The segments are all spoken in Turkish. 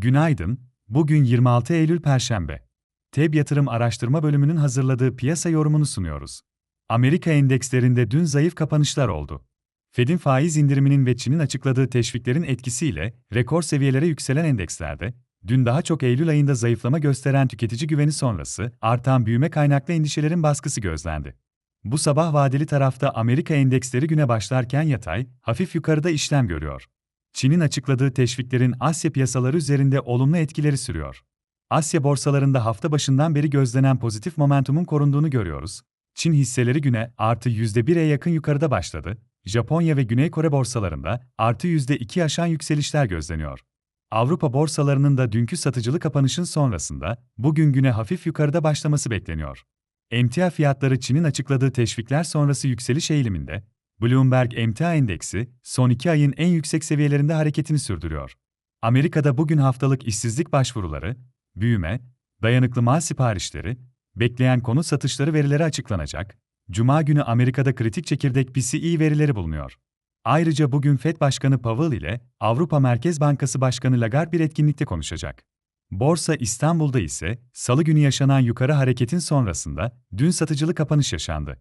Günaydın, bugün 26 Eylül Perşembe. TEB Yatırım Araştırma Bölümünün hazırladığı piyasa yorumunu sunuyoruz. Amerika endekslerinde dün zayıf kapanışlar oldu. Fed'in faiz indiriminin ve Çin'in açıkladığı teşviklerin etkisiyle rekor seviyelere yükselen endekslerde, dün daha çok Eylül ayında zayıflama gösteren tüketici güveni sonrası artan büyüme kaynaklı endişelerin baskısı gözlendi. Bu sabah vadeli tarafta Amerika endeksleri güne başlarken yatay, hafif yukarıda işlem görüyor. Çin'in açıkladığı teşviklerin Asya piyasaları üzerinde olumlu etkileri sürüyor. Asya borsalarında hafta başından beri gözlenen pozitif momentumun korunduğunu görüyoruz. Çin hisseleri güne artı %1'e yakın yukarıda başladı. Japonya ve Güney Kore borsalarında artı %2 aşan yükselişler gözleniyor. Avrupa borsalarının da dünkü satıcılı kapanışın sonrasında bugün güne hafif yukarıda başlaması bekleniyor. Emtia fiyatları Çin'in açıkladığı teşvikler sonrası yükseliş eğiliminde, Bloomberg Emtia Endeksi, son iki ayın en yüksek seviyelerinde hareketini sürdürüyor. Amerika'da bugün haftalık işsizlik başvuruları, büyüme, dayanıklı mal siparişleri, bekleyen konut satışları verileri açıklanacak. Cuma günü Amerika'da kritik çekirdek PCE verileri bulunuyor. Ayrıca bugün Fed Başkanı Powell ile Avrupa Merkez Bankası Başkanı Lagarde bir etkinlikte konuşacak. Borsa İstanbul'da ise salı günü yaşanan yukarı hareketin sonrasında dün satıcılı kapanış yaşandı.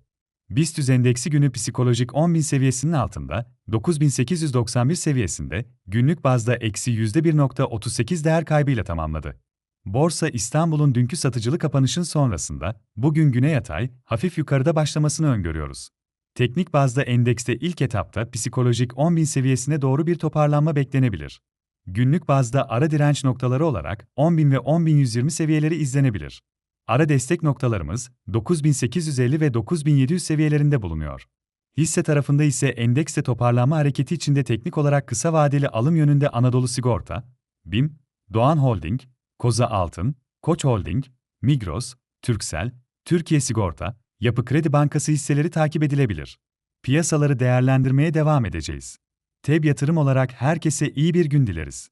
BIST endeksi günü psikolojik 10.000 seviyesinin altında, 9.891 seviyesinde, günlük bazda eksi %1.38 değer kaybıyla tamamladı. Borsa İstanbul'un dünkü satıcılı kapanışın sonrasında, bugün güne yatay, hafif yukarıda başlamasını öngörüyoruz. Teknik bazda endekste ilk etapta psikolojik 10.000 seviyesine doğru bir toparlanma beklenebilir. Günlük bazda ara direnç noktaları olarak 10.000 ve 10.120 seviyeleri izlenebilir. Ara destek noktalarımız 9850 ve 9700 seviyelerinde bulunuyor. Hisse tarafında ise endekste toparlanma hareketi içinde teknik olarak kısa vadeli alım yönünde Anadolu Sigorta, BİM, Doğan Holding, Koza Altın, Koç Holding, Migros, Türksel, Türkiye Sigorta, Yapı Kredi Bankası hisseleri takip edilebilir. Piyasaları değerlendirmeye devam edeceğiz. TEB yatırım olarak herkese iyi bir gün dileriz.